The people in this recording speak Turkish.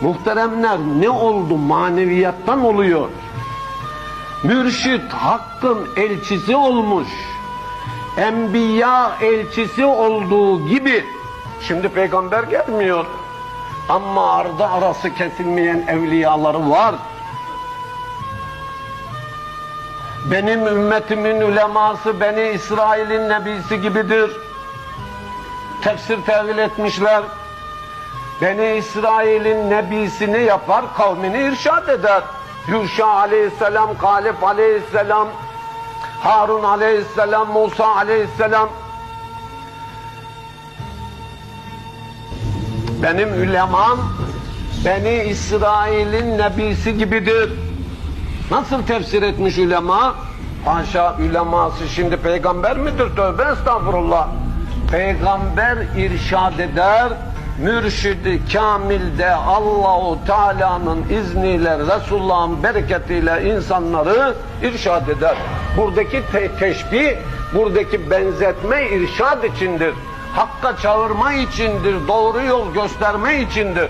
Muhteremler ne oldu? Maneviyattan oluyor. Mürşit hakkın elçisi olmuş. Enbiya elçisi olduğu gibi şimdi peygamber gelmiyor. Ama ardı arası kesilmeyen evliyaları var. Benim ümmetimin uleması Beni İsrail'in nebisi gibidir. Tefsir tevil etmişler. Beni İsrail'in nebisini yapar, kavmini irşad eder. Yuşa aleyhisselam, Kalif aleyhisselam, Harun aleyhisselam, Musa aleyhisselam. Benim ülemam, Beni İsrail'in nebisi gibidir. Nasıl tefsir etmiş ulema? Haşa uleması şimdi peygamber midir? Tövbe estağfurullah. Peygamber irşad eder, mürşidi kamilde Allahu Teala'nın izniyle, Resulullah'ın bereketiyle insanları irşad eder. Buradaki te- teşbih, buradaki benzetme irşad içindir. Hakka çağırma içindir, doğru yol gösterme içindir.